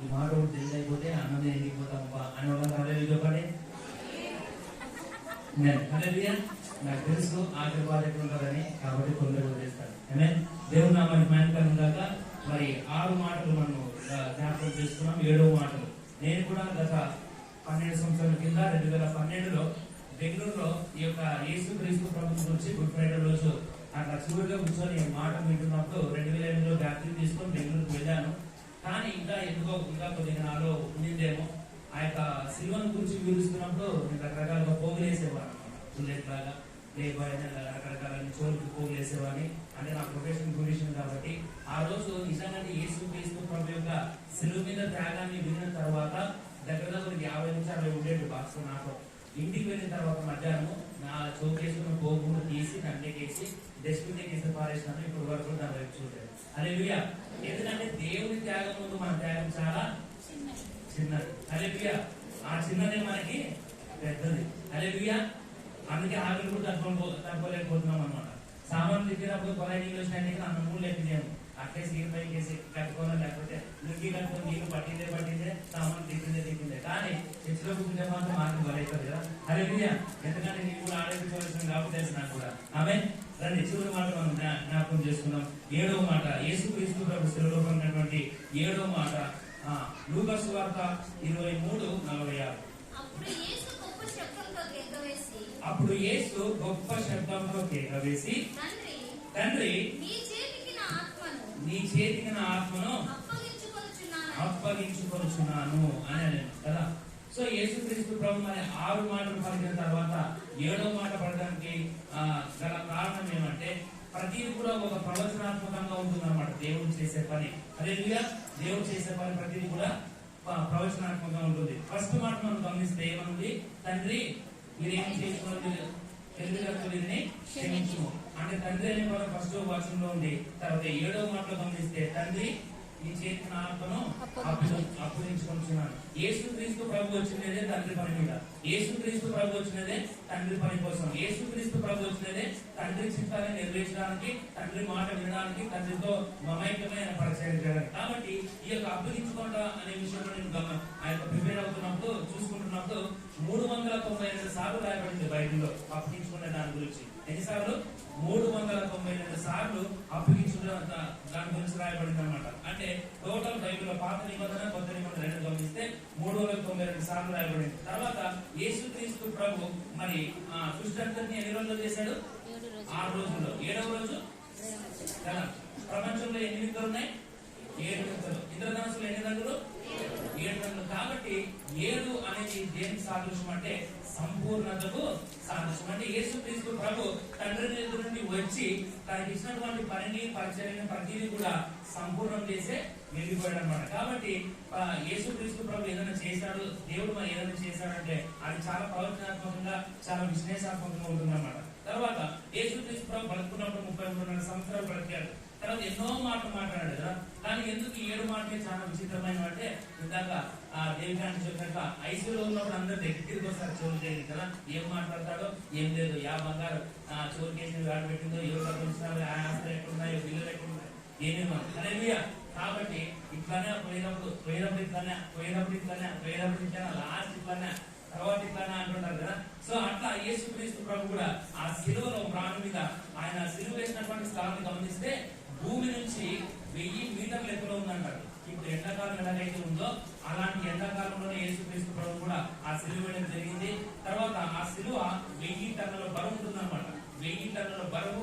ఈ మాట తెలిసి అయిపోతే అన్నమే ఎండిపోతాం అని వాళ్ళ చెప్పండి నేను నాకు తెలుసు ఆఖరి కాబట్టి కొందరు వదిలేస్తాను ఆమేన్ దేవుని మరి ఆరు మాటలు మనం జ్ఞాపకం చేసుకున్నాం. ఏడవ మాటలు. నేను కూడా గత పన్నెండు సంవత్సరాల కింద రెండు వేల పన్నెండులో బెంగళూరులో ఈ యొక్క యేసు క్రీస్తు ప్రభుత్వం గురించి గుడ్ ఫ్రైడే రోజు అట్లా చివరిగా కూర్చొని మాట వింటున్నప్పుడు రెండు వేల ఎనిమిదిలో బ్యాప్టిజం తీసుకొని బెంగళూరుకు వెళ్ళాను. కానీ ఇంకా ఎందుకో ఇంకా కొన్ని నాలో ఉండిందేమో. ఆ యొక్క సిల్వను గురించి వివరిస్తున్నప్పుడు నేను రకరకాలుగా పోగులేసేవాడు బుల్లెట్ లాగా ప్లే రకరకాల చోరుకు పోగులేసేవాడిని. అంటే నా ప్రొఫెషన్ పొజిషన్ కాబట్టి ఆ రోజు నిజంగానే యేసు క్రీస్తు ప్రభు యొక్క సిలువ మీద త్యాగాన్ని విన్న తర్వాత దగ్గర దగ్గర యాభై నుంచి అరవై ఉండేది బాక్స్ నాకు ఇంటికి వెళ్ళిన తర్వాత మధ్యాహ్నం నా చోకేసుకున్న పోగును తీసి దండకేసి డస్ట్బిన్ కేసి పారేసినాను ఇప్పుడు వరకు నా వైపు చూడలేదు. అదే ఎందుకంటే దేవుని త్యాగం ముందు మన త్యాగం చాలా చిన్నది. అలెలుయా ఆ చిన్నదే మనకి పెద్దది. అలెలుయా అందుకే ఆకలి కూడా తట్టుకో తప్పలేకపోతున్నాం అనమాట సామాన్లు తిప్పినప్పుడు కొలాయి నీళ్ళు వచ్చినాయి అన్న మూడు లెక్కలేము అట్లే సీల్ పైకి వేసి కట్టుకోవాలి లేకపోతే లుంగి కట్టుకొని నీళ్ళు పట్టిందే పట్టిందే. చర్చిలో కూర్చుంటే మాత్రం మార్గం బలవుతుంది కదా. అలెలుయా ఎందుకంటే నీకు కూడా ఆరోగ్యవలసింది కాబట్టి తెలుసు నాకు కూడా. ఆమె రండి చివరి మాట మనం జ్ఞా- జ్ఞాపకం చేసుకున్నాం ఏడవ మాట యేసు క్రీస్తు ప్రభు శిలలో ఉన్నటువంటి ఏడవ మాట. లూకాసు వార్త ఇరవై మూడు నలభై ఆరు. అప్పుడు యేసు గొప్ప శబ్దంతో కేకవేసి తండ్రి నీ చేతికి నా ఆత్మను అప్పగించుకొనుచున్నాను. అని కదా. సో యేసుక్రీస్తు ప్రభు మరి ఆరు మాటలు పలికిన తర్వాత ఏడో మాట పడడానికి గల కారణం ఏమంటే ప్రతిది కూడా ఒక ప్రవచనాత్మకంగా ఉంటుందన్నమాట. దేవుడు చేసే పని. అదే దేవుడు చేసే పని ప్రతిది కూడా ప్రవచనాత్మకంగా ఉంటుంది. ఫస్ట్ మాట మనం గమనిస్తే ఏమనుంది? తండ్రి మీరేం చేసుకోవాలి? తెలివిగల క్షమించు అంటే తండ్రి అనే పదం ఫస్ట్ వచనంలో ఉంది. తర్వాత ఏడో మాటలో గమనిస్తే తండ్రి నీ చేతి నా ఆత్మను అప్పు- అప్పగించుకుంటున్నాను యేసు క్రీస్తు ప్రభు వచ్చినదే తండ్రి పని మీద. యేసు క్రీస్తు ప్రభు వచ్చినదే తండ్రి పని కోసం. యేసు క్రీస్తు ప్రభు వచ్చినదే తండ్రి చిత్తాన్ని నెరవేర్చడానికి తండ్రి మాట వినడానికి తండ్రితో మమైక్యమైన పరిచయం చేయడానికి. కాబట్టి ఈ యొక్క అప్పగించుకోవడం అనే విషయంలో నేను గమ ఆ యొక్క ప్రిపేర్ అవుతున్నప్పుడు చూసుకుంటున్నప్పుడు మూడు వందల తొంభై రెండు సార్లు రాయబడింది బైబిల్లో అప్పగించుకునే దాని గురించి. ఎన్నిసార్లు? మూడు వందల తొంభై రెండు సార్లు అప్పగించుకునే దాని గురించి రాయబడింది అనమాట అంటే టోటల్ బైబిల్లో పాత నిబంధన కొత్త నిబంధన రెండు గమనిస్తే మూడు వందల తొంభై రెండు సార్లు రాయబడింది. తర్వాత యేసుక్రీస్తు ప్రభు మరి ఆ సృష్టి ఎన్ని రోజులు చేశాడు? ఆరు రోజుల్లో. ఏడవ రోజు? ప్రపంచంలో ఎన్ని వింతలు ఉన్నాయి ఏడు వింతలు ఇంద్రధనస్సులు ఎన్ని రంగులు ఏడు రంగులు కాబట్టి ఏడు అనేది దేనికి సాదృశ్యం అంటే సంపూర్ణతకు సాదృశ్యం. అంటే యేసు క్రీస్తు ప్రభు తండ్రి దగ్గర నుండి వచ్చి తనకి ఇచ్చినటువంటి పనిని పరిచయం ప్రతిదీ కూడా సంపూర్ణం చేసే వెళ్ళిపోయాడు అనమాట కాబట్టి యేసు క్రీస్తు ప్రభు ఏదైనా చేశాడు దేవుడు మరి ఏదైనా చేశాడంటే అది చాలా ప్రవచనాత్మకంగా చాలా విశ్లేషాత్మకంగా ఉంటుందన్నమాట. తర్వాత యేసుక్రీస్తు ప్రభు బతుకున్నప్పుడు ముప్పై మూడున్నర సంవత్సరాలు బ్రతికాడు. తర్వాత ఎన్నో మాటలు మాట్లాడాడు కదా. కానీ ఎందుకు ఏడు మాటలే చాలా విచిత్రమైన అంటే ఇందాక ఆ దేవికాన్ని చెప్పాక ఐసీలో ఉన్నప్పుడు అందరు దగ్గరికి వస్తారు చెవులు చేయదు కదా. ఏం మాట్లాడతాడో? ఏం లేదు. యా బంగారు. ఆ చెవులు కేసులు వాడు పెట్టిందో? ఎవరు కట్టించినారో ఆ ఆస్తులు ఎక్కడున్నాయో బిల్లులు ఎక్కడున్నాయో ఏమేమో అదే కాబట్టి ఇట్లానే పోయినప్పుడు పోయినప్పుడు ఇట్లానే పోయినప్పుడు ఇట్లానే పోయినప్పుడు ఇట్లానే లాస్ట్ ఇట్లానే తర్వాత ఇట్లానే అంటుంటారు కదా. సో అట్లా యేసుక్రీస్తు ప్రభు కూడా ఆ శిలువలో ప్రాణం మీద ఆయన శిలువ వేసినటువంటి స్థలాన్ని గమనిస్తే భూమి నుంచి వెయ్యి మీటర్ల ఎత్తులో ఉందంటారు? ఇప్పుడు ఎండాకాలం ఎలాగైతే ఉందో అలాంటి ఎండాకాలంలోనే యేసుక్రీస్తు ప్రభు కూడా ఆ సిలువ వేయడం జరిగింది. తర్వాత ఆ సిలువ వెయ్యి టన్నుల బరువు ఉంటుందన్నమాట. వెయ్యి టన్నుల బరువు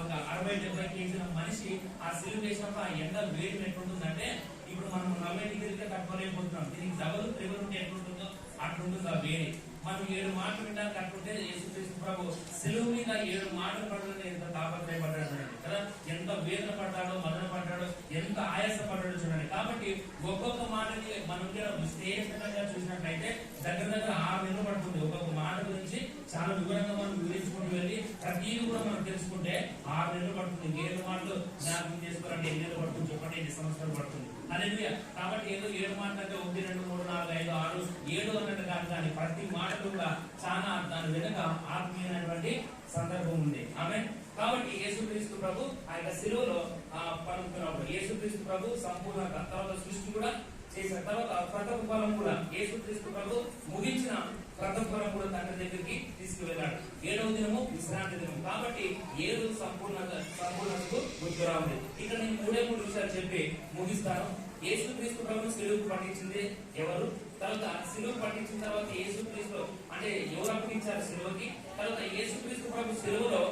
ఒక అరవై డెబ్బై కేజీల మనిషి ఆ సిలువ వేసినప్పుడు ఆ ఎండ వేడి ఎట్లుంటుందంటే ఇప్పుడు మనం నలభై డిగ్రీలకే తట్టుకోలేకపోతున్నాం. దీనికి డబల్ త్రిబుల్ ఉంటే ఎట్లుంటుందో అట్లుంటుంది ఆ వేడి. మనం ఏడు మాటలు వినడానికి అట్లుంటే యేసుక్రీస్తు ప్రభు సెలవు మీద ఏడు మాటలు పడడం ఎంత తాపత్రయపడ్డాడు చూడండి కదా? ఎంత వేదన పడ్డాడో మదన పడ్డాడో ఎంత ఆయాస పడ్డాడో చూడండి. కాబట్టి ఒక్కొక్క మాటని మనం కూడా విశ్లేషణగా చూసినట్లయితే దగ్గర దగ్గర ఆరు నెలలు పడుతుంది ఒక్కొక్క మాట గురించి. చాలా వివరంగా మనం వివరించుకుంటూ వెళ్ళి ప్రతిదీ కూడా మనం తెలుసుకుంటే ఆరు నెలలు పడుతుంది. ఏడు మాటలు జ్ఞాపకం చేసుకోవాలంటే ఎన్ని నెలలు పడుతుంది చెప్పండి ఎన్ని సంవత్సరాలు పడుతుంది. అదే కాబట్టి ఏదో ఏడు మాటలు అంటే ఒకటి రెండు మూడు నాలుగు ఐదు ఆరు ఏడు అన్నట్టు కాదు కానీ ప్రతి మాటలు కూడా చాలా దాని వెనుక ఆత్మీయమైనటువంటి సందర్భం ఉంది. ఆమె కాబట్టి యేసుక్రీస్తు ప్రభు ఆ యొక్క శిలువలో ఆ పలుకుతున్నప్పుడు యేసుక్రీస్తు ప్రభు సంపూర్ణ తర్వాత సృష్టి కూడా చేసిన తర్వాత ప్రథమ ఫలం కూడా యేసుక్రీస్తు ప్రభు ముగించిన ప్రథమ ఫలం కూడా తండ్రి దగ్గరికి తీసుకువెళ్ళాడు. ఏడవ దినము విశ్రాంతి దినం కాబట్టి ఏడు సంపూర్ణత సంపూర్ణతకు గుర్తురా ఉంది ఇక్కడ నేను మూడే మూడు విషయాలు చెప్పి ముగిస్తాను. యేసుక్రీస్తు ప్రభు సిలువు పట్టించింది ఎవరు? తర్వాత సిలువు పట్టించిన తర్వాత యేసుక్రీస్తు అంటే ఎవరు అప్పగించారు సిలువకి? తర్వాత యేసుక్రీస్తు ప్రభు సిలువలో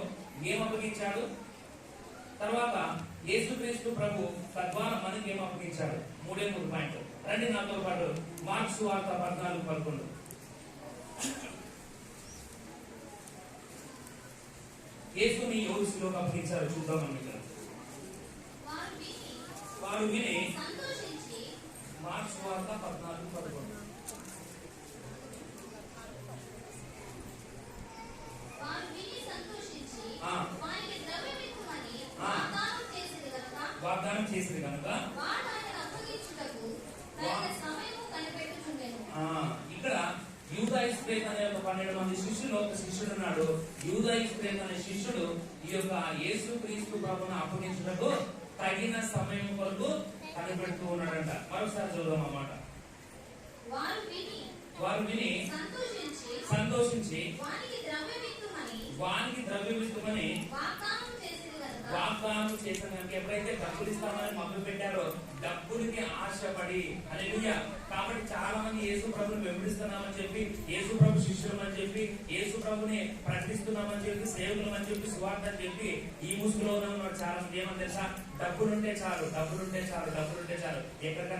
ఏం అప్పగించాడు? తర్వాత యేసుక్రీస్తు ప్రభు తద్వారా మనకి ఏం అప్పగించాడు? మూడే మూడు పాయింట్ రండి నాతో పాటు మార్క్స్ వార్త పద్నాలుగు పదకొండు. యేసుని ఎవరు సిలువకు అప్పగించారు చూద్దాం మనం ఇక్కడ. వారు విని మార్క్స్ వార్త పద్నాలుగు పదకొండు. వాగ్దానం చేసేది కనుక ఇక్కడ యూదా ఇస్ప్రేత్ అనే ఒక పన్నెండు మంది శిష్యులు ఒక శిష్యుడు ఉన్నాడు. యూదా అనే శిష్యుడు ఈ యొక్క యేసు క్రీస్తు ప్రభును అప్పగించుటకు తగిన సమయం కొరకు కనిపెడుతూ ఉన్నాడంట. మరొకసారి చూద్దాం అన్నమాట. వారు విని సంతోషించి వానికి ద్రవ్యమిత్తుమని వాగ్దానం వాగ్దానం చేసిన కనుక ఎప్పుడైతే డబ్బులు ఇస్తామని మొదలు పెట్టారో డబ్బులకి ఆశపడి అలెలుయ కాబట్టి చాలా మంది యేసు ప్రభుని వెంబడిస్తున్నామని చెప్పి యేసు ప్రభు శిష్యులం అని చెప్పి యేసు ప్రభుని ప్రకటిస్తున్నామని చెప్పి సేవకులం అని చెప్పి సువార్త అని చెప్పి ఈ ముసుగులో ఉన్న చాలా మంది ఏమని తెలుసా? డబ్బులుంటే చాలు డబ్బులుంటే చాలు డబ్బులుంటే చాలు. ఎక్కడికైనా